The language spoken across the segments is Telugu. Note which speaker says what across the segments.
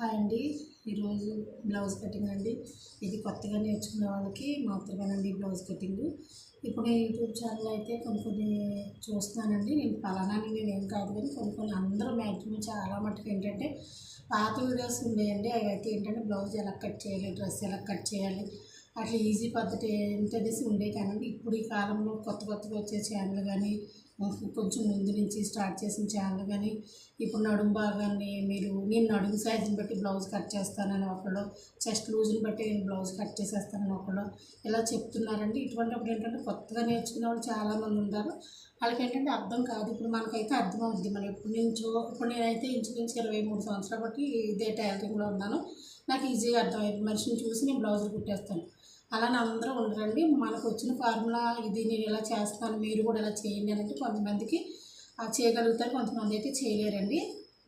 Speaker 1: హాయ్ అండి. ఈరోజు బ్లౌజ్ కటింగ్ అండి. ఇది కొత్తగా నేర్చుకునే వాళ్ళకి మాత్రమేనండి బ్లౌజ్ కటింగ్. ఇప్పుడు యూట్యూబ్ ఛానల్ అయితే కొన్ని కొన్ని చూస్తున్నానండి. నేను ఫలానా నేను ఏం కాదు కానీ కొన్ని కొన్ని అందరూ మ్యాక్సిమం చాలా మటుకు ఏంటంటే పాత వీడియోస్ ఉండేయండి. అవి అయితే ఏంటంటే బ్లౌజ్ ఎలా కట్ చేయాలి డ్రెస్ ఎలా కట్ చేయాలి అట్లా ఈజీ పద్ధతి ఏంటనేసి ఉండే కానీ ఇప్పుడు ఈ కాలంలో కొత్త కొత్తగా వచ్చే ఛానల్ కానీ కొంచెం ముందు నుంచి స్టార్ట్ చేసిన ఛానల్ కానీ ఇప్పుడు నడుము భాగాన్ని మీరు నేను నడుము సైజుని బట్టి బ్లౌజ్ కట్ చేస్తానని ఒకళ్ళు చెస్ట్ లూజ్ని బట్టి నేను బ్లౌజ్ కట్ చేసేస్తానని ఒకళ్ళు ఇలా చెప్తున్నారండి. ఇటువంటిప్పుడు ఏంటంటే కొత్తగా నేర్చుకునే వాళ్ళు చాలామంది ఉంటారు. వాళ్ళకి ఏంటంటే అర్థం కాదు. ఇప్పుడు మనకైతే అర్థం అవుద్ది మనం ఎప్పుడు నుంచో ఇప్పుడు నేనైతే ఇంచుమించు ఇరవై మూడు సంవత్సరాలు బట్టి ఇదే టైలరింగ్లో ఉన్నాను. నాకు ఈజీగా అర్థమైంది మనిషిని చూసి నేను బ్లౌజులు కుట్టేస్తాను. అలానే అందరూ ఉండరండి. మనకు వచ్చిన ఫార్ములా ఇది నేను ఇలా చేస్తాను మీరు కూడా ఇలా చేయండి అంటే కొంతమందికి చేయగలుగుతారు. కొంతమంది అయితే చేయలేరండి.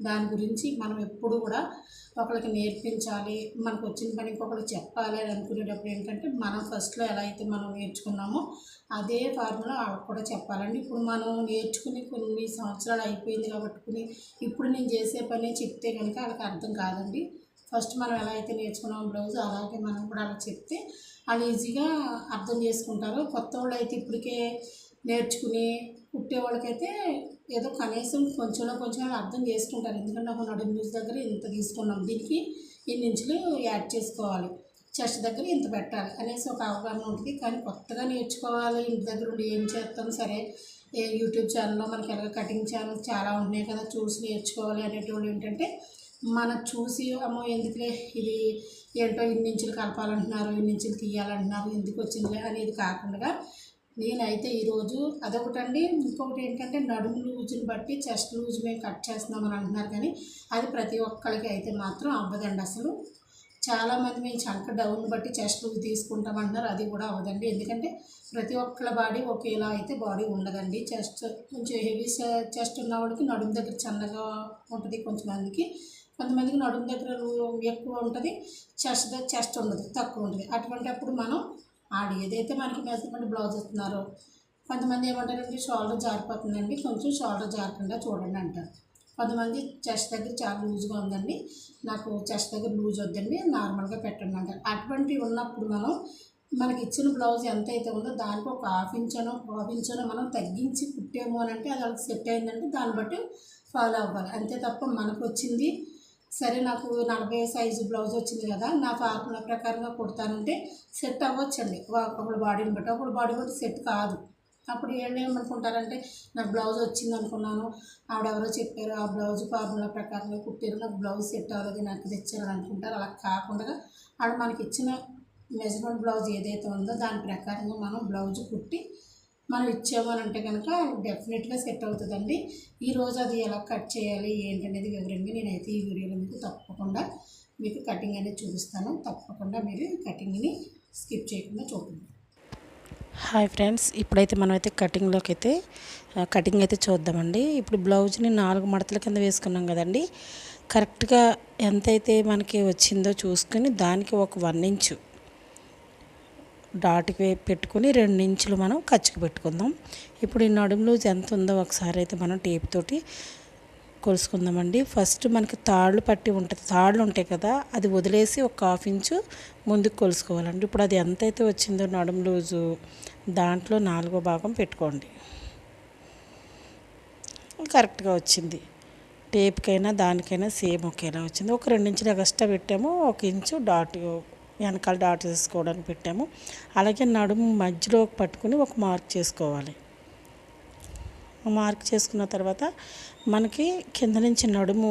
Speaker 1: దాని గురించి మనం ఎప్పుడు కూడా ఒకరికి నేర్పించాలి. మనకు వచ్చిన పని ఇంకొకరికి చెప్పాలి అని అనుకునేటప్పుడు ఏంటంటే మనం ఫస్ట్లో ఎలా అయితే మనం నేర్చుకున్నామో అదే ఫార్ములా ఆవిడ కూడా చెప్పాలండి. ఇప్పుడు మనం నేర్చుకుని కొన్ని సంవత్సరాలు అయిపోయింది కాబట్టి ఇప్పుడు నేను చేసే పని చెప్తే కనుక వాళ్ళకి అర్థం కాదండి. ఫస్ట్ మనం ఎలా అయితే నేర్చుకున్నాం బ్లౌజ్ అలాగే మనం కూడా అలా చెప్తే వాళ్ళు ఈజీగా అర్థం చేసుకుంటారు. కొత్త వాళ్ళు అయితే ఇప్పటికే నేర్చుకుని కుట్టే వాళ్ళకైతే ఏదో కనీసం కొంచెంలో కొంచెం అర్థం చేసుకుంటారు. ఎందుకంటే ఒక నడుము న్యూస్ దగ్గర ఇంత తీసుకున్నాం దీనికి ఇన్ని ఇంచులు యాడ్ చేసుకోవాలి. చెస్ట్ దగ్గర ఇంత పెట్టాలి అనేసి ఒక అవగాహన ఉంటుంది. కానీ కొత్తగా నేర్చుకోవాలి ఇంటి దగ్గర ఉండి ఏం చేస్తాం సరే ఏ యూట్యూబ్ ఛానల్లో మనకి ఎలాగ కటింగ్ ఛానల్స్ చాలా ఉన్నాయి కదా చూసి నేర్చుకోవాలి అనేటువంటి ఏంటంటే మనం చూసి అమ్మో ఎందుకులే? ఇది ఏంటో ఇన్ని ఇంచులు కలపాలంటున్నారు ఇన్ని ఇంచులు తీయాలంటున్నారు ఎందుకు వచ్చిందిలే? అనేది కాకుండా నేనైతే ఈరోజు అదొకటండి. ఇంకొకటి ఏంటంటే నడుము లూజుని బట్టి చెస్ట్ లూజ్ మేము కట్ చేస్తున్నామని అంటున్నారు కానీ అది ప్రతి ఒక్కరికి అయితే మాత్రం అవ్వదండి అసలు. చాలామంది మేము చంక డౌన్ బట్టి చెస్ట్ లూజ్ తీసుకుంటామంటున్నారు అది కూడా అవ్వదండి. ఎందుకంటే ప్రతి ఒక్కళ్ళ బాడీ ఒకేలా అయితే బాడీ ఉండదండి. చెస్ట్ కొంచెం హెవీ చెస్ట్ ఉన్నవాడికి నడుము దగ్గర చన్నగా ఉంటుంది కొంచెం మందికి కొంతమందికి నడుము దగ్గర ఎక్కువ ఉంటుంది చెస్ట్ చెస్ట్ ఉండదు తక్కువ ఉంటుంది. అటువంటి అప్పుడు మనం ఆడి ఏదైతే మనకి మెజర్మెంట్ బ్లౌజ్ ఇస్తున్నారో కొంతమంది ఏమంటారంటే షోల్డర్ జారిపోతుందండి కొంచెం షోల్డర్ జారకుండా చూడండి అంటారు. కొంతమంది చెస్ట్ దగ్గర చాలా లూజ్గా ఉందండి నాకు చెస్ట్ దగ్గర లూజ్ వద్దండి నార్మల్గా పెట్టండి అంటారు. అటువంటివి ఉన్నప్పుడు మనం మనకి ఇచ్చిన బ్లౌజ్ ఎంత అయితే ఉందో దానికి ఒక హాఫ్ ఇంచనో హాఫ్ ఇంచనో మనం తగ్గించి కుట్టాము అని అంటే అది వాళ్ళకి సెట్ అయిందంటే దాన్ని బట్టి ఫాలో అవ్వాలి. అంతే తప్ప మనకు వచ్చింది సరే నాకు నలభై సైజు బ్లౌజ్ వచ్చింది కదా నా ఫార్ములా ప్రకారంగా కుడతానంటే సెట్ అవ్వచ్చండి. ఒకళ్ళ బాడీని బట్టి ఒకళ్ళ బాడీ బట్టి సెట్ కాదు. అప్పుడు ఏమనుకుంటారంటే నాకు బ్లౌజ్ వచ్చింది అనుకున్నాను ఆవిడెవరో చెప్పారు ఆ బ్లౌజ్ ఫార్ములా ప్రకారంగా కుట్టారు నాకు బ్లౌజ్ సెట్ అవ్వలేదు నాకు తెచ్చారు అనుకుంటారు. అలా కాకుండా ఆడ మనకి ఇచ్చిన మెజర్మెంట్ బ్లౌజ్ ఏదైతే ఉందో దాని ప్రకారంగా మనం బ్లౌజ్ కుట్టి మనం ఇచ్చామని అంటే కనుక డెఫినెట్గా సెట్ అవుతుందండి. ఈరోజు అది ఎలా కట్ చేయాలి ఏంటనేది వివరంగా నేనైతే ఈ వీడియోలో మీకు తప్పకుండా మీకు కటింగ్ అనేది చూపిస్తాను. తప్పకుండా మీరు కటింగ్ని స్కిప్ చేయకుండా చూడండి.
Speaker 2: హాయ్ ఫ్రెండ్స్ ఇప్పుడైతే మనమైతే కటింగ్లోకి అయితే కటింగ్ అయితే చూద్దామండి. ఇప్పుడు బ్లౌజ్ని నాలుగు మడతల కింద వేసుకున్నాం కదండి. కరెక్ట్గా ఎంతైతే మనకి వచ్చిందో చూసుకొని దానికి ఒక వన్ ఇంచు డాట్కి పెట్టుకుని పెట్టుకొని రెండు ఇంచులు మనం ఖర్చుకు పెట్టుకుందాం. ఇప్పుడు ఈ నడుము లూజ్ ఎంత ఉందో ఒకసారి అయితే మనం టేప్ తోటి కొలుసుకుందామండి. ఫస్ట్ మనకి తాళ్ళు పట్టి ఉంటుంది. తాళ్ళు ఉంటాయి కదా అది వదిలేసి ఒక హాఫ్ ఇంచు ముందుకు కొలుసుకోవాలండి. ఇప్పుడు అది ఎంతైతే వచ్చిందో నడుము లూజు దాంట్లో నాలుగో భాగం పెట్టుకోండి. కరెక్ట్గా వచ్చింది. టేప్కైనా దానికైనా సేమ్ ఒకేలా వచ్చింది. ఒక రెండు ఇంచులు ఎక్స్ట్రా పెట్టాము ఒక ఇంచు డాట్ వెనకాల డాట్ వేసుకోవడానికి పెట్టాము. అలాగే నడుము మధ్యలో పట్టుకుని ఒక మార్క్ చేసుకోవాలి. మార్క్ చేసుకున్న తర్వాత మనకి కింద నుంచి నడుము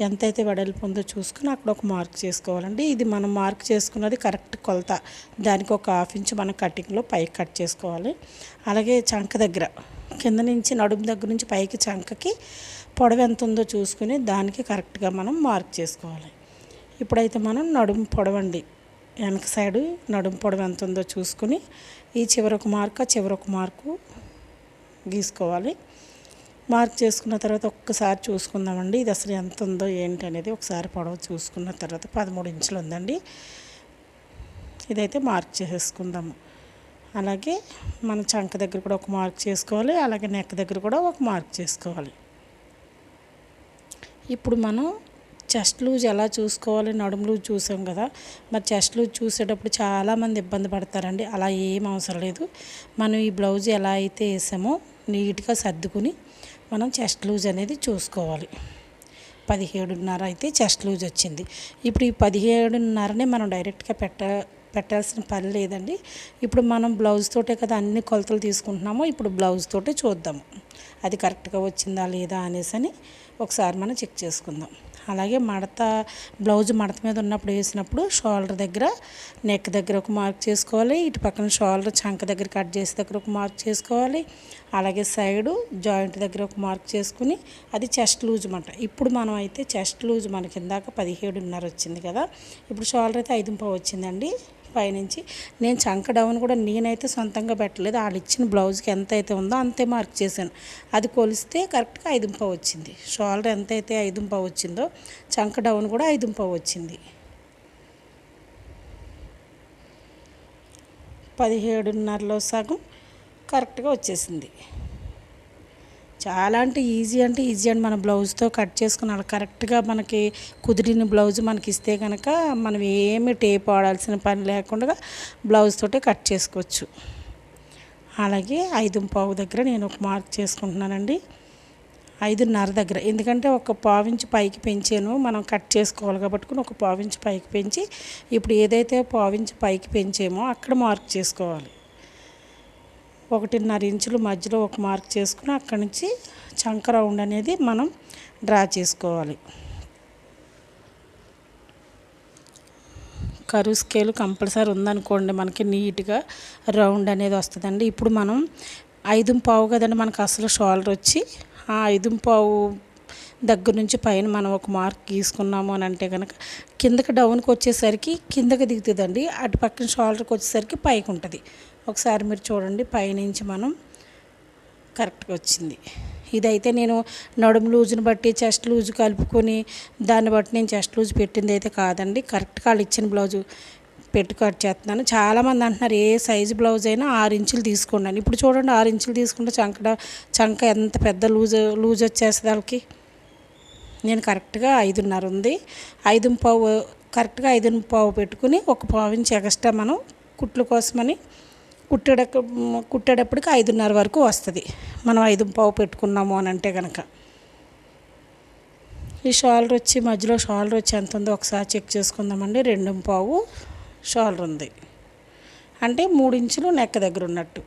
Speaker 2: ఎంతైతే వెడల్పు ఉందో చూసుకుని అక్కడ ఒక మార్క్ చేసుకోవాలండి. ఇది మనం మార్క్ చేసుకున్నది కరెక్ట్ కొలత. దానికి ఒక హాఫ్ ఇంచ్ మన కటింగ్లో పైకి కట్ చేసుకోవాలి. అలాగే చంక దగ్గర కింద నుంచి నడుము దగ్గర నుంచి పైకి చంకకి పొడవు ఎంత ఉందో చూసుకుని దానికి కరెక్ట్గా మనం మార్క్ చేసుకోవాలి. ఇప్పుడైతే మనం నడుము పొడవండి. వెనక సైడు నడుము పొడవు ఎంత ఉందో చూసుకుని ఈ చివరొక మార్క్ ఆ చివరొక మార్కు గీసుకోవాలి. మార్క్ చేసుకున్న తర్వాత ఒక్కసారి చూసుకుందామండి. ఇది అసలు ఎంత ఉందో ఏంటి అనేది ఒకసారి పొడవు చూసుకున్న తర్వాత పదమూడు ఇంచులు ఉందండి. ఇదైతే మార్క్ చేసేసుకుందాము. అలాగే మన చంక దగ్గర కూడా ఒక మార్క్ చేసుకోవాలి. అలాగే నెక్ దగ్గర కూడా ఒక మార్క్ చేసుకోవాలి. ఇప్పుడు మనం చెస్ట్ లూజ్ ఎలా చూసుకోవాలి? నడుము లూజ్ చూసాం కదా. మరి చెస్ట్ లూజ్ చూసేటప్పుడు చాలామంది ఇబ్బంది పడతారండి. అలా ఏం అవసరం లేదు. మనం ఈ బ్లౌజ్ ఎలా అయితే వేసామో నీట్గా సర్దుకుని మనం చెస్ట్ లూజ్ అనేది చూసుకోవాలి. పదిహేడున్నర అయితే చెస్ట్ లూజ్ వచ్చింది. ఇప్పుడు ఈ పదిహేడున్నరనే మనం డైరెక్ట్గా పెట్ట పెట్టాల్సిన పని లేదండి. ఇప్పుడు మనం బ్లౌజ్ తోటే కదా అన్ని కొలతలు తీసుకుంటున్నామో ఇప్పుడు బ్లౌజ్ తోటే చూద్దాము అది కరెక్ట్గా వచ్చిందా లేదా అనేసి అని ఒకసారి మనం చెక్ చేసుకుందాం. అలాగే మడత బ్లౌజ్ మడత మీద ఉన్నప్పుడు వేసినప్పుడు షోల్డర్ దగ్గర నెక్ దగ్గర ఒక మార్క్ చేసుకోవాలి. ఇటు పక్కన షోల్డర్ చంక దగ్గర కట్ చేసే దగ్గర ఒక మార్క్ చేసుకోవాలి. అలాగే సైడు జాయింట్ దగ్గర ఒక మార్క్ చేసుకుని అది చెస్ట్ లూజ్ అనమాట ఇప్పుడు మనం అయితే చెస్ట్ లూజ్ మనకి ఇందాక పదిహేడున్నర వచ్చింది కదా. ఇప్పుడు షోల్డర్ అయితే ఐదు పావు వచ్చిందండి. పైనుంచి. నేను చంక డౌన్ కూడా నేనైతే సొంతంగా పెట్టలేదు. వాళ్ళు ఇచ్చిన బ్లౌజ్కి ఎంత అయితే ఉందో అంతే మార్క్ చేశాను. అది కొలిస్తే కరెక్ట్గా ఐదు వచ్చింది. షోల్డర్ ఎంత అయితే ఐదు వచ్చిందో చంక డౌన్ కూడా ఐదు వచ్చింది. పదిహేడున్నరలో సగం కరెక్ట్గా వచ్చేసింది. చాలా అంటే ఈజీ అంటే ఈజీ అండి. మన బ్లౌజ్తో కట్ చేసుకున్నాడు కరెక్ట్గా మనకి కుదిరిన బ్లౌజ్ మనకి ఇస్తే కనుక మనం ఏమి టేప్ వాడాల్సిన పని లేకుండా బ్లౌజ్ తోటే కట్ చేసుకోవచ్చు. అలాగే ఐదు పావు దగ్గర నేను ఒక మార్క్ చేసుకుంటున్నానండి. ఐదున్నర దగ్గర. ఎందుకంటే ఒక పావించి పైకి పెంచాను. మనం కట్ చేసుకోవాలి కాబట్టి ఒక పావించి పైకి పెంచి ఇప్పుడు ఏదైతే పావించి పైకి పెంచామో అక్కడ మార్క్ చేసుకోవాలి. ఒకటిన్నర ఇంచులు మధ్యలో ఒక మార్క్ చేసుకుని అక్కడి నుంచి చంక రౌండ్ అనేది మనం డ్రా చేసుకోవాలి. కరువు స్కేల్ కంపల్సరీ ఉందనుకోండి మనకి నీట్గా రౌండ్ అనేది వస్తుందండి. ఇప్పుడు మనం ఐదు పావు కదండి మనకు అసలు షోల్డర్ వచ్చి ఆ ఐదు పావు దగ్గర నుంచి పైన మనం ఒక మార్క్ గీసుకున్నాము అని అంటే కనుక కిందకి డౌన్కి వచ్చేసరికి కిందకి దిగుతుందండి. అటు పక్కన షోల్డర్కి వచ్చేసరికి పైకి ఉంటుంది ఒకసారి మీరు చూడండి పైనుంచి మనం కరెక్ట్గా వచ్చింది. ఇదైతే నేను నడుము లూజుని బట్టి చెస్ట్ లూజు కలుపుకొని దాన్ని బట్టి నేను చెస్ట్ లూజ్ పెట్టింది అయితే కాదండి. కరెక్ట్గా వాళ్ళు ఇచ్చిన బ్లౌజు పెట్టి కట్ చేస్తున్నాను. చాలామంది అంటున్నారు ఏ సైజు బ్లౌజ్ అయినా ఆరు ఇంచులు తీసుకోండి అని. ఇప్పుడు చూడండి ఆరు ఇంచులు తీసుకుంటే చంకడ చంక ఎంత పెద్ద లూజ్ లూజ్ వచ్చేస్తుంది వాళ్ళకి? నేను కరెక్ట్గా ఐదున్నర ఉంది. ఐదు పావు కరెక్ట్గా ఐదు పావు పెట్టుకుని ఒక పావు నుంచి ఎక్స్ట్రా మనం కుట్లు కోసమని కుట్టడ కుట్టేటప్పటికి ఐదున్నర వరకు వస్తుంది. మనం ఐదు పావు పెట్టుకున్నాము అని అంటే కనుక ఈ షోల్డర్ వచ్చి మధ్యలో షోల్డర్ వచ్చి ఎంత ఉందో ఒకసారి చెక్ చేసుకుందామండి. రెండు పావు షోల్డర్ ఉంది. అంటే మూడు ఇంచులు నెక్క దగ్గర ఉన్నట్టు.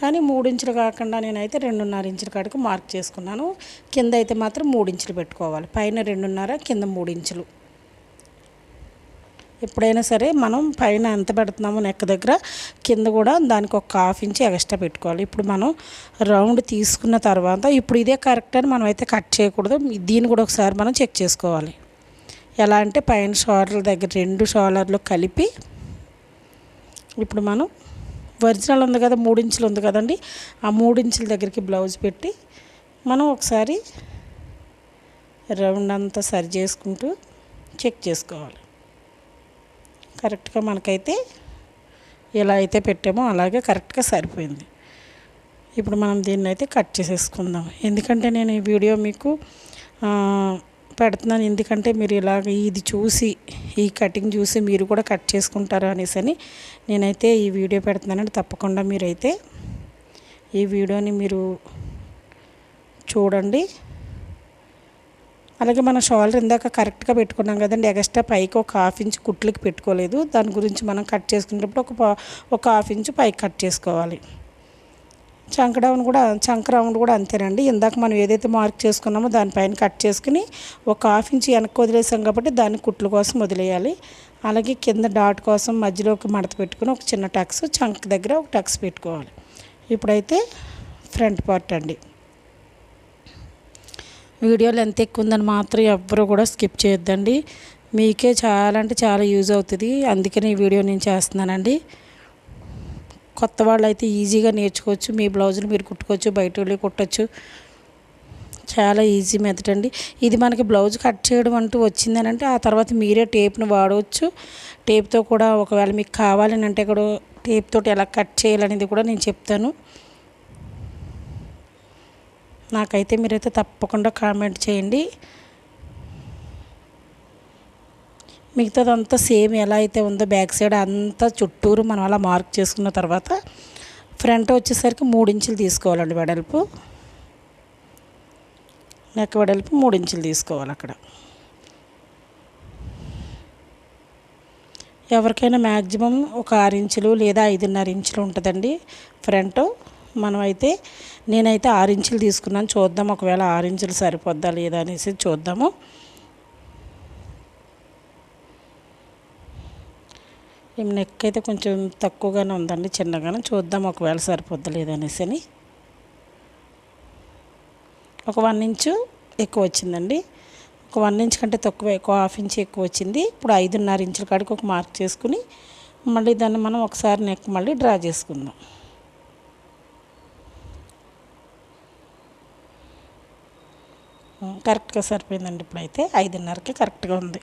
Speaker 2: కానీ మూడు ఇంచులు కాకుండా నేనైతే రెండున్నర ఇంచుల కాడికి మార్క్ చేసుకున్నాను. కింద అయితే మాత్రం మూడు ఇంచులు పెట్టుకోవాలి. పైన రెండున్నర కింద మూడు ఇంచులు. ఎప్పుడైనా సరే మనం పైన ఎంత పెడుతున్నామో నెక్ దగ్గర కింద కూడా దానికి ఒక హాఫ్ ఇంచ్ ఎక్స్ట్రా పెట్టుకోవాలి. ఇప్పుడు మనం రౌండ్ తీసుకున్న తర్వాత ఇప్పుడు ఇదే కరెక్ట్ అని మనం అయితే కట్ చేయకూడదు. దీన్ని కూడా ఒకసారి మనం చెక్ చేసుకోవాలి. ఎలా అంటే పైన షోలర్ల దగ్గర రెండు షోలర్లు కలిపి ఇప్పుడు మనం ఒరిజినల్ ఉంది కదా మూడు ఇంచులు ఉంది కదండి ఆ మూడు ఇంచుల దగ్గరికి బ్లౌజ్ పెట్టి మనం ఒకసారి రౌండ్ అంతా సరి చేసుకుంటూ చెక్ చేసుకోవాలి. కరెక్ట్గా మనకైతే ఎలా అయితే పెట్టామో అలాగే కరెక్ట్గా సరిపోయింది. ఇప్పుడు మనం దీన్ని అయితే కట్ చేసేసుకుందాం. ఎందుకంటే నేను ఈ వీడియో మీకు పెడుతున్నాను. ఎందుకంటే మీరు ఇలాగ ఇది చూసి ఈ కటింగ్ చూసి మీరు కూడా కట్ చేసుకుంటారు అనేసి అని నేనైతే ఈ వీడియో పెడుతున్నానండి. తప్పకుండా మీరైతే ఈ వీడియోని మీరు చూడండి. అలాగే మన షోల్డర్ ఇందాక కరెక్ట్గా పెట్టుకున్నాం కదండి ఎగస్ట్రా పైకి ఒక హాఫ్ ఇంచ్ కుట్లకి పెట్టుకోలేదు. దాని గురించి మనం కట్ చేసుకునేటప్పుడు ఒక ఒక హాఫ్ ఇంచ్ పైకి కట్ చేసుకోవాలి. చంక డౌన్ కూడా చంక రౌండ్ కూడా అంతేనండి. ఇందాక మనం ఏదైతే మార్క్ చేసుకున్నామో దానిపైన కట్ చేసుకుని ఒక హాఫ్ ఇంచ్ వెనక్కి వదిలేసాం కాబట్టి దాన్ని కుట్లు కోసం వదిలేయాలి. అలాగే కింద డాట్ కోసం మధ్యలో ఒక మడత పెట్టుకుని ఒక చిన్న టక్స్ చంక దగ్గర ఒక టక్స్ పెట్టుకోవాలి. ఇప్పుడైతే ఫ్రంట్ పార్ట్ అండి. వీడియోలు ఎంత ఎక్కువ ఉందని మాత్రం ఎవ్వరు కూడా స్కిప్ చేయొద్దండి. మీకే చాలా అంటే చాలా యూజ్ అవుతుంది. అందుకని ఈ వీడియో నేను చేస్తున్నానండి. కొత్త వాళ్ళు అయితే ఈజీగా నేర్చుకోవచ్చు. మీ బ్లౌజులు మీరు కుట్టుకోవచ్చు బయట వెళ్ళి కుట్టచ్చు. చాలా ఈజీ మెథడ్ అండి. ఇది మనకి బ్లౌజ్ కట్ చేయడం అంటూ వచ్చిందని అంటే ఆ తర్వాత మీరే టేప్ను వాడవచ్చు టేప్తో కూడా ఒకవేళ మీకు కావాలని అంటే కూడా టేప్ తోటి ఎలా కట్ చేయాలనేది కూడా నేను చెప్తాను. నాకైతే మీరైతే తప్పకుండా కామెంట్ చేయండి. మిగతాదంతా సేమ్ ఎలా అయితే ఉందో బ్యాక్ సైడ్ అంతా చుట్టూరు మనం అలా మార్క్ చేసుకున్న తర్వాత ఫ్రంట్ వచ్చేసరికి మూడు ఇంచులు తీసుకోవాలండి వెడల్పు. నెక్ వెడల్పు మూడు ఇంచులు తీసుకోవాలి అక్కడ. ఎవరికైనా మ్యాక్సిమం ఒక ఆరు ఇంచులు లేదా ఐదున్నర ఇంచులు ఉంటుందండి ఫ్రంట్. మనమైతే నేనైతే ఆరు ఇంచులు తీసుకున్నాను. చూద్దాం ఒకవేళ ఆరు ఇంచులు సరిపోద్దా లేదా అనేసి చూద్దాము. ఈ నెక్ అయితే కొంచెం తక్కువగానే ఉందండి చిన్నగానే. చూద్దాం ఒకవేళ సరిపోద్దా లేదా అనేసి అని. ఒక వన్ ఇంచు ఎక్కువ వచ్చిందండి. ఒక వన్ ఇంచ్ కంటే తక్కువ ఎక్కువ హాఫ్ ఇంచ్ ఎక్కువ వచ్చింది. ఇప్పుడు ఐదున్నర ఇంచుల కాడికి ఒక మార్క్ చేసుకుని మళ్ళీ దాన్ని మనం ఒకసారి నెక్ మళ్ళీ డ్రా చేసుకుందాం. కరెక్ట్గా సరిపోయిందండి ఇప్పుడైతే. ఐదున్నరకి కరెక్ట్గా ఉంది.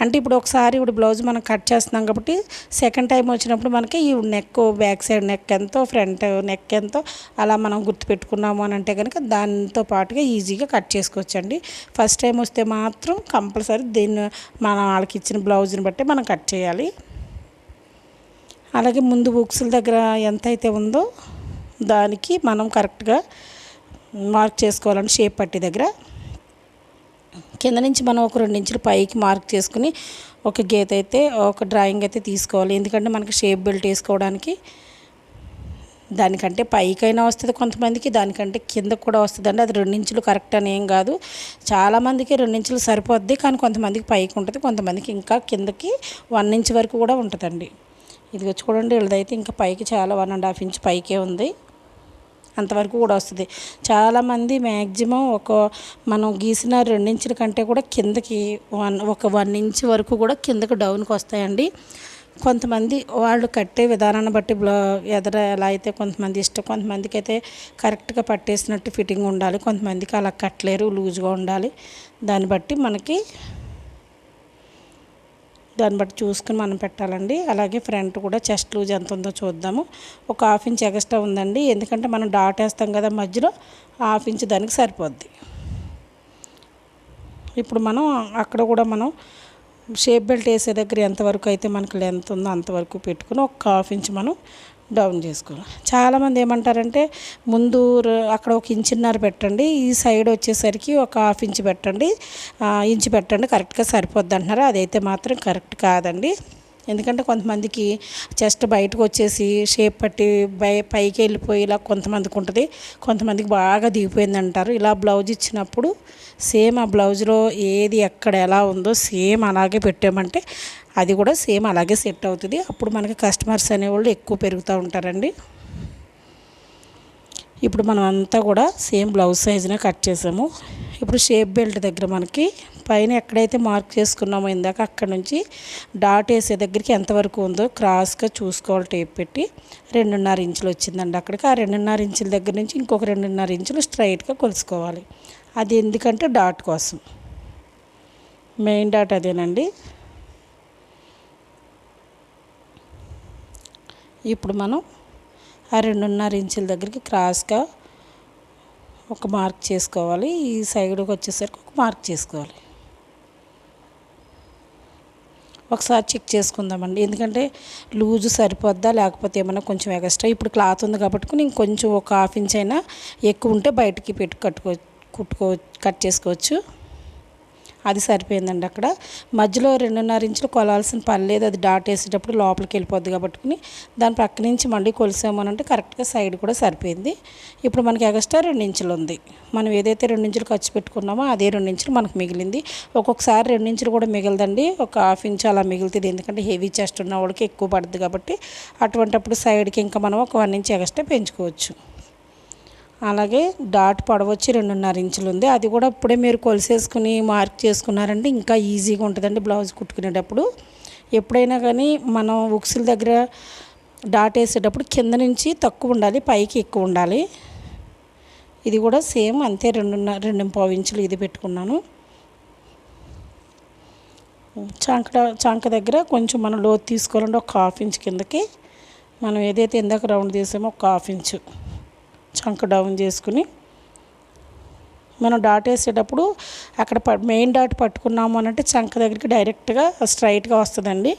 Speaker 2: అంటే ఇప్పుడు ఒకసారి ఇప్పుడు బ్లౌజ్ మనం కట్ చేస్తున్నాం కాబట్టి సెకండ్ టైం వచ్చినప్పుడు మనకి ఈ నెక్ బ్యాక్ సైడ్ నెక్ ఎంతో ఫ్రంట్ నెక్ ఎంతో అలా మనం గుర్తుపెట్టుకున్నాము అని అంటే కనుక దాంతో పాటుగా ఈజీగా కట్ చేసుకోవచ్చండి. ఫస్ట్ టైం వస్తే మాత్రం కంపల్సరీ దీన్ని మనం వాళ్ళకి ఇచ్చిన బ్లౌజ్ని బట్టి మనం కట్ చేయాలి. అలాగే ముందు బుక్స్ల దగ్గర ఎంత అయితే ఉందో దానికి మనం కరెక్ట్గా మార్క్ చేసుకోవాలండి షేప్ పట్టి దగ్గర. కింద నుంచి మనం ఒక రెండు ఇంచులు పైకి మార్క్ చేసుకుని ఒక గీత అయితే ఒక డ్రాయింగ్ అయితే తీసుకోవాలి. ఎందుకంటే మనకి షేప్ బెల్ట్ వేసుకోవడానికి దానికంటే పైకైనా వస్తుంది కొంతమందికి దానికంటే కింద కూడా వస్తుందండి. అది రెండించులు కరెక్ట్ అని ఏం కాదు. చాలామందికి రెండించులు సరిపోద్ది కానీ కొంతమందికి పైకి ఉంటుంది కొంతమందికి ఇంకా కిందకి వన్ ఇంచ్ వరకు కూడా ఉంటుందండి. ఇది చూడండి వీళ్ళదైతే ఇంకా పైకి చాలా వన్ అండ్ హాఫ్ ఇంచ్ పైకే ఉంది. అంతవరకు కూడా వస్తుంది. చాలామంది మ్యాక్సిమం ఒక మనం గీసిన రెండించుల కంటే కూడా కిందకి వన్ ఒక వన్ ఇంచ్ వరకు కూడా కిందకి డౌన్కి వస్తాయండి. కొంతమంది వాళ్ళు కట్టే విధానాన్ని బట్టి బ్లా ఎదర ఎలా అయితే కొంతమంది ఇష్టం కొంతమందికి అయితే కరెక్ట్గా పట్టేసినట్టు ఫిట్టింగ్ ఉండాలి. కొంతమందికి అలా కట్టలేరు లూజ్గా ఉండాలి. దాన్ని బట్టి మనకి దాన్ని బట్టి చూసుకుని మనం పెట్టాలండి. అలాగే ఫ్రంట్ కూడా చెస్ట్ లూజ్ ఎంత ఉందో చూద్దాము. ఒక హాఫ్ ఇంచ్ ఎక్స్ట్రా ఉందండి. ఎందుకంటే మనం డాట్ వేస్తాం కదా మధ్యలో హాఫ్ ఇంచ్ దానికి సరిపోద్ది. ఇప్పుడు మనం అక్కడ కూడా మనం షేప్ బెల్ట్ వేసే దగ్గర ఎంతవరకు అయితే మనకు లెంత్ ఉందో అంతవరకు పెట్టుకుని ఒక హాఫ్ ఇంచ్ మనం డౌన్ చేసుకోవాలి. చాలామంది ఏమంటారంటే ముందు అక్కడ ఒక ఇంచున్నర పెట్టండి ఈ సైడ్ వచ్చేసరికి ఒక హాఫ్ ఇంచ్ పెట్టండి ఇంచు ఇంచ్ పెట్టండి కరెక్ట్గా సరిపోద్ది అంటున్నారు. అదైతే మాత్రం కరెక్ట్ కాదండి. ఎందుకంటే కొంతమందికి చెస్ట్ బయటకు వచ్చేసి షేప్ పట్టి బై పైకి వెళ్ళిపోయి ఇలా కొంతమందికి ఉంటుంది. కొంతమందికి బాగా దిగిపోయింది అంటారు. ఇలా బ్లౌజ్ ఇచ్చినప్పుడు సేమ్ ఆ బ్లౌజ్లో ఏది ఎక్కడ ఎలా ఉందో సేమ్ అలాగే పెట్టామంటే అది కూడా సేమ్ అలాగే సెట్ అవుతుంది. అప్పుడు మనకి కస్టమర్స్ అనేవాళ్ళు ఎక్కువ పెరుగుతూ ఉంటారండి. ఇప్పుడు మనం అంతా కూడా సేమ్ బ్లౌజ్ సైజునే కట్ చేసాము. ఇప్పుడు షేప్ బెల్ట్ దగ్గర మనకి పైన ఎక్కడైతే మార్క్ చేసుకున్నామో ఇందాక అక్కడ నుంచి డాట్ వేసే దగ్గరికి ఎంతవరకు ఉందో క్రాస్గా చూసుకోవాలి టేప్ పెట్టి రెండున్నర ఇంచులు వచ్చిందండి అక్కడికి. ఆ రెండున్నర ఇంచుల దగ్గర నుంచి ఇంకొక రెండున్నర ఇంచులు స్ట్రైట్గా కొలుసుకోవాలి. అది ఎందుకంటే డాట్ కోసం. మెయిన్ డాట్ అదేనండి. ఇప్పుడు మనం ఆ రెండున్నర ఇంచుల దగ్గరికి క్రాస్గా ఒక మార్క్ చేసుకోవాలి. ఈ సైడ్కి వచ్చేసరికి ఒక మార్క్ చేసుకోవాలి. ఒకసారి చెక్ చేసుకుందామండి. ఎందుకంటే లూజు సరిపోద్దా? లేకపోతే ఏమైనా కొంచెం ఎక్స్ట్రా? ఇప్పుడు క్లాత్ ఉంది కాబట్టి నేను కొంచెం ఒక హాఫ్ ఇంచ్ అయినా ఎక్కువ ఉంటే బయటికి పెట్టి కట్టుకో కుట్టుకో కట్ చేసుకోవచ్చు. అది సరిపోయిందండి అక్కడ. మధ్యలో రెండున్నర ఇంచులు కొలాల్సిన పని లేదు. అది డాట్ వేసేటప్పుడు లోపలికి వెళ్ళిపోద్ది కాబట్టి దాని పక్క నుంచి మళ్ళీ కొలిసామనంటే కరెక్ట్గా సైడ్ కూడా సరిపోయింది. ఇప్పుడు మనకి ఎగస్ట్రా రెండు ఇంచులు ఉంది. మనం ఏదైతే రెండు ఇంచులు ఖర్చు పెట్టుకున్నామో అదే రెండు ఇంచులు మనకు మిగిలింది. ఒక్కొక్కసారి రెండు ఇంచులు కూడా మిగలదండి. ఒక హాఫ్ ఇంచ్ అలా మిగులుతుంది. ఎందుకంటే హెవీ చెస్ట్ ఉన్న వాళ్ళకి ఎక్కువ పడుతుంది కాబట్టి అటువంటప్పుడు సైడ్కి ఇంకా మనం ఒక వన్ ఇంచ్ ఎగస్ట్రా పెంచుకోవచ్చు. అలాగే డాట్ పొడవచ్చి రెండున్నర ఇంచులు ఉంది. అది కూడా ఇప్పుడే మీరు కొలిసేసుకుని మార్క్ చేసుకున్నారంటే ఇంకా ఈజీగా ఉంటుందండి బ్లౌజ్ కుట్టుకునేటప్పుడు. ఎప్పుడైనా కానీ మనం ఉక్సుల దగ్గర డాట్ వేసేటప్పుడు కింద నుంచి తక్కువ ఉండాలి పైకి ఎక్కువ ఉండాలి. ఇది కూడా సేమ్ అంతే రెండున్నర రెండు పావు ఇంచులు ఇది పెట్టుకున్నాను. చాంక చాంక దగ్గర కొంచెం మనం లోతు తీసుకోవాలంటే ఒక హాఫ్ ఇంచ్ కిందకి మనం ఏదైతే ఇందాక రౌండ్ తీసామో ఒక హాఫ్ ఇంచు. చంక డౌన్ చేసుకుని మనం డాట్ వేసేటప్పుడు అక్కడ ప మెయిన్ డాట్ పట్టుకున్నాము అనంటే చంక దగ్గరికి డైరెక్ట్గా స్ట్రైట్గా వస్తుందండి.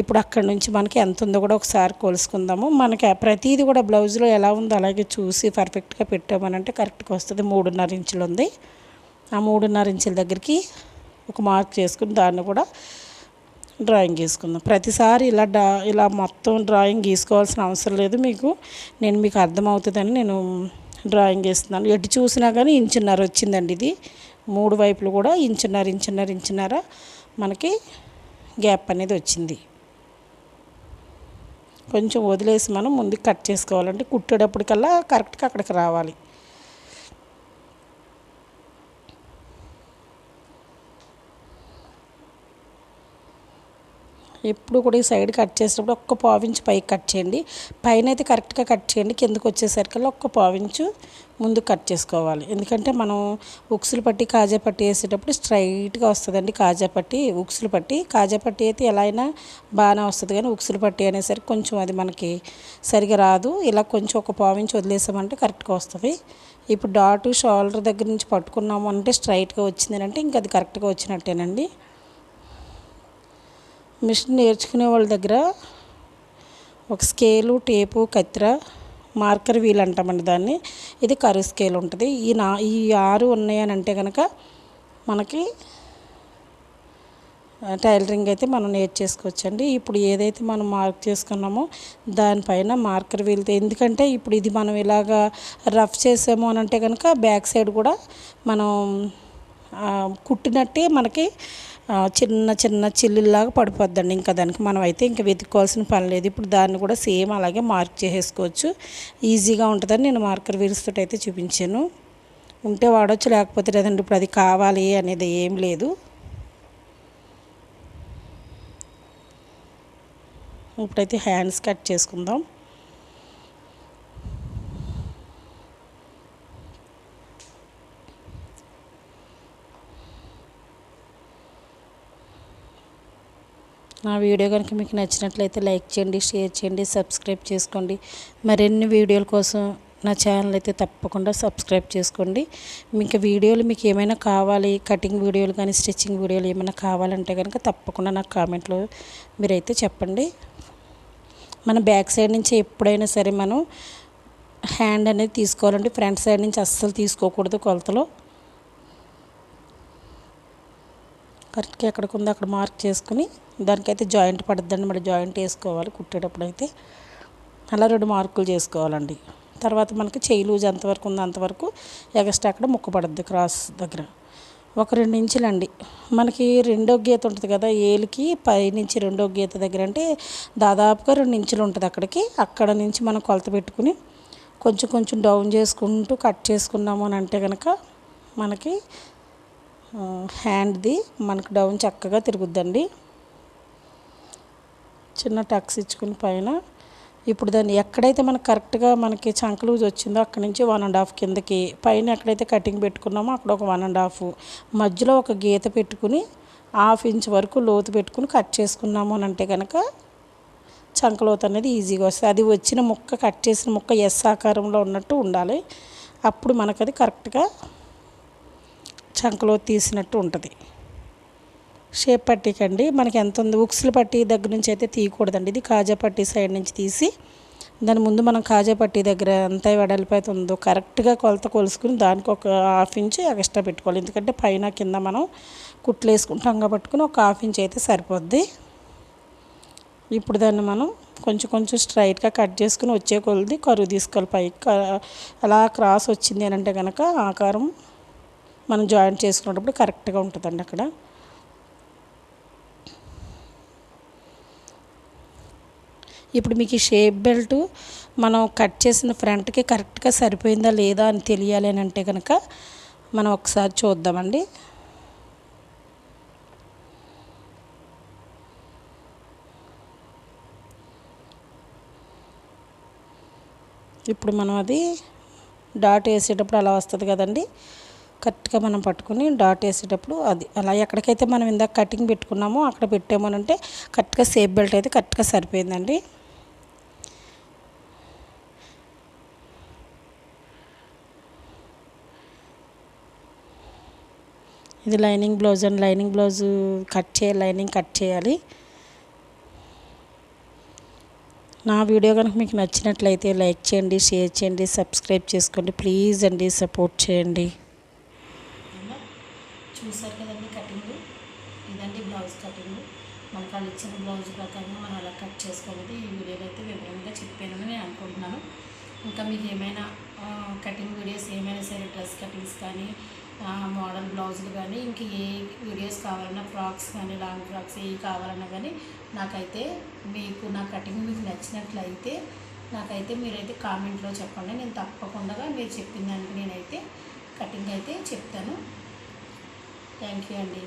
Speaker 2: ఇప్పుడు అక్కడ నుంచి మనకి ఎంత ఉందో కూడా ఒకసారి కొలుసుకుందాము. మనకి ప్రతిదీ కూడా బ్లౌజ్లో ఎలా ఉందో అలాగే చూసి పర్ఫెక్ట్గా పెట్టామనంటే కరెక్ట్గా వస్తుంది. మూడున్నర ఇంచులు ఉంది ఆ మూడున్నర ఇంచుల దగ్గరికి ఒక మార్క్ చేసుకుని దాన్ని కూడా డ్రాయింగ్ గీసుకుందాం. ప్రతిసారి ఇలా డా ఇలా మొత్తం డ్రాయింగ్ గీసుకోవాల్సిన అవసరం లేదు మీకు. నేను మీకు అర్థమవుతుందని నేను డ్రాయింగ్ వేస్తున్నాను ఎటు చూసినా కానీ ఇంచున్నర వచ్చిందండి ఇది. మూడు వైపులు కూడా ఇంచున్నర ఇంచున్నర ఇంచున్నర మనకి గ్యాప్ అనేది వచ్చింది. కొంచెం వదిలేసి మనం ముందుకు కట్ చేసుకోవాలంటే కుట్టేటప్పటికల్లా కరెక్ట్గా అక్కడికి రావాలి. ఎప్పుడు కూడా ఈ సైడ్ కట్ చేసేటప్పుడు ఒక్క పావించు పైకి కట్ చేయండి. పైన అయితే కరెక్ట్గా కట్ చేయండి. కిందకు వచ్చేసరికల్లా ఒక్క పావించు ముందు కట్ చేసుకోవాలి. ఎందుకంటే మనం ఉక్సులు పట్టి కాజా పట్టి వేసేటప్పుడు స్ట్రైట్గా వస్తుందండి కాజా పట్టి ఉక్సులు పట్టి. కాజా పట్టి అయితే ఎలా అయినా బాగానే వస్తుంది కానీ ఉక్సులు పట్టి అనేసరికి కొంచెం అది మనకి సరిగా రాదు. ఇలా కొంచెం ఒక పావించి వదిలేసామంటే కరెక్ట్గా వస్తుంది. ఇప్పుడు డాటు షోల్డర్ దగ్గర నుంచి పట్టుకున్నాము అంటే స్ట్రైట్గా వచ్చింది అంటే ఇంకా అది కరెక్ట్గా వచ్చినట్టేనండి. మిషన్ నేర్చుకునే వాళ్ళ దగ్గర ఒక స్కేలు టేపు కత్తెర మార్కర్ వీల్ అంటామండి దాన్ని. ఇది కరు స్కేల్ ఉంటుంది. ఈ నా ఈ ఆరు ఉన్నాయని అంటే కనుక మనకి టైలరింగ్ అయితే మనం నేర్చేసుకోవచ్చండి. ఇప్పుడు ఏదైతే మనం మార్క్ చేసుకున్నామో దానిపైన మార్కర్ వీల్తో ఎందుకంటే ఇప్పుడు ఇది మనం ఇలాగా రఫ్ చేసాము అని అంటే కనుక బ్యాక్ సైడ్ కూడా మనం కుట్టినట్టే మనకి చిన్న చిన్న చిల్లులాగా పడిపోద్దండి. ఇంకా దానికి మనం అయితే ఇంకా వెతుక్కోవాల్సిన పని లేదు. ఇప్పుడు దాన్ని కూడా సేమ్ అలాగే మార్క్ చేసేసుకోవచ్చు. ఈజీగా ఉంటుందని నేను మార్కర్ వీల్స్ అయితే చూపించాను. ఉంటే వాడచ్చు లేకపోతే లేదండి ఇప్పుడు అది కావాలి అనేది ఏం లేదు. ఇప్పుడైతే హ్యాండ్స్ కట్ చేసుకుందాం. నా వీడియో కనుక మీకు నచ్చినట్లయితే లైక్ చేయండి షేర్ చేయండి సబ్స్క్రైబ్ చేసుకోండి. మరిన్ని వీడియోల కోసం నా ఛానల్ అయితే తప్పకుండా సబ్స్క్రైబ్ చేసుకోండి. మీకు వీడియోలు మీకు ఏమైనా కావాలి కటింగ్ వీడియోలు కానీ స్టిచ్చింగ్ వీడియోలు ఏమైనా కావాలంటే కనుక తప్పకుండా నాకు కామెంట్లో మీరైతే చెప్పండి. మన బ్యాక్ సైడ్ నుంచి ఎప్పుడైనా సరే మనం హ్యాండ్ అనేది తీసుకోవాలంటే ఫ్రంట్ సైడ్ నుంచి అస్సలు తీసుకోకూడదు కొలతలో. కరెక్ట్గా ఎక్కడికి ఉందో అక్కడ మార్క్ చేసుకుని దానికైతే జాయింట్ పడుద్దండి మరి జాయింట్ వేసుకోవాలి కుట్టేటప్పుడు అయితే అలా రెండు మార్కులు చేసుకోవాలండి. తర్వాత మనకి చేయి లూజ్ ఎంతవరకు ఉందో అంతవరకు ఎగస్ట్రా అక్కడ ముక్క పడుద్ది క్రాస్ దగ్గర. ఒక రెండు ఇంచులండి. మనకి రెండో గీత ఉంటుంది కదా ఏలుకి పైనుంచి రెండో గీత దగ్గర అంటే దాదాపుగా రెండు ఇంచులు ఉంటుంది అక్కడికి. అక్కడ నుంచి మనం కొలత పెట్టుకుని కొంచెం కొంచెం డౌన్ చేసుకుంటూ కట్ చేసుకున్నాము అని అంటే కనుక మనకి హ్యాండ్ది మనకు డౌన్ చక్కగా తిరుగుద్దండి. చిన్న టక్స్ ఇచ్చుకుని పైన. ఇప్పుడు దాన్ని ఎక్కడైతే మనకు కరెక్ట్గా మనకి చంక లూజ్ వచ్చిందో అక్కడి నుంచి వన్ అండ్ హాఫ్ కిందకి పైన ఎక్కడైతే కటింగ్ పెట్టుకున్నామో అక్కడ ఒక వన్ అండ్ హాఫ్ మధ్యలో ఒక గీత పెట్టుకుని హాఫ్ ఇంచ్ వరకు లోతు పెట్టుకుని కట్ చేసుకున్నాము అని అంటే కనుక చంక లోతు అనేది ఈజీగా వస్తుంది. అది వచ్చిన ముక్క కట్ చేసిన ముక్క ఎస్ ఆకారంలో ఉన్నట్టు ఉండాలి. అప్పుడు మనకు అది కరెక్ట్గా చంకలో తీసినట్టు ఉంటుంది. షేప్ పట్టీకండి. మనకి ఎంత ఉంది? ఉక్సులు పట్టి దగ్గర నుంచి అయితే తీయకూడదండి. ఇది కాజా పట్టీ సైడ్ నుంచి తీసి దాని ముందు మనం కాజా పట్టీ దగ్గర ఎంత వెడల్పు అయితే ఉందో కరెక్ట్గా కొలత కొలుసుకుని దానికి ఒక హాఫ్ ఇంచ్ ఎక్స్ట్రా పెట్టుకోవాలి. ఎందుకంటే పైన కింద మనం కుట్లు వేసుకుంటాం పట్టుకుని ఒక హాఫ్ ఇంచ్ అయితే సరిపోద్ది. ఇప్పుడు దాన్ని మనం కొంచెం కొంచెం స్ట్రైట్గా కట్ చేసుకుని వచ్చే కొలది కరువు తీసుకోవాలి. పైకి క- అలా క్రాస్ వచ్చింది అని అంటే కనుక ఆకారం మనం జాయింట్ చేసుకునేటప్పుడు కరెక్ట్గా ఉంటుందండి అక్కడ. ఇప్పుడు మీకు ఈ షేప్ బెల్ట్ మనం కట్ చేసిన ఫ్రంట్కి కరెక్ట్గా సరిపోయిందా లేదా అని తెలియాలి అని అంటే కనుక మనం ఒకసారి చూద్దామండి. ఇప్పుడు మనం అది డాట్ వేసేటప్పుడు అలా వస్తుంది కదండి. కరెక్ట్గా మనం పట్టుకుని డాట్ వేసేటప్పుడు అది. అలా ఎక్కడికైతే మనం ఇందాక కటింగ్ పెట్టుకున్నామో అక్కడ పెట్టామనంటే కరెక్ట్గా సేఫ్ బెల్ట్ అయితే కరెక్ట్గా సరిపోయిందండి. ఇది lining blouse and. Lining blouse cut చేయాలి లైనింగ్ కట్ చేయాలి. నా వీడియో కనుక మీకు నచ్చినట్లయితే లైక్ చేయండి షేర్ చేయండి సబ్స్క్రైబ్ చేసుకోండి. ప్లీజ్ అండి సపోర్ట్ చేయండి. చూసారు కదండి కటింగ్? ఇదండి బ్లౌజ్ కటింగ్. మనకు వాళ్ళు ఇచ్చిన బ్లౌజ్ ప్రకారంగా మనం అలా కట్ చేసుకోవాలి ఈ వీడియోలో అయితే వివరంగా చెప్పానని నేను అనుకుంటున్నాను. ఇంకా మీకు ఏమైనా కటింగ్ వీడియోస్ ఏమైనా సరే డ్రెస్ కటింగ్స్ కానీ మోడల్ బ్లౌజులు కానీ ఇంక ఏ వీడియోస్ కావాలన్నా ఫ్రాక్స్ కానీ లాంగ్ ఫ్రాక్స్ ఏ కావాలన్నా కానీ నాకైతే మీకు నా కటింగ్ మీకు నచ్చినట్లయితే నాకైతే మీరైతే కామెంట్లో చెప్పండి. నేను తప్పకుండా మీరు చెప్పిన దానికి నేనైతే కటింగ్ అయితే చెప్తాను. థ్యాంక్ యూ అండి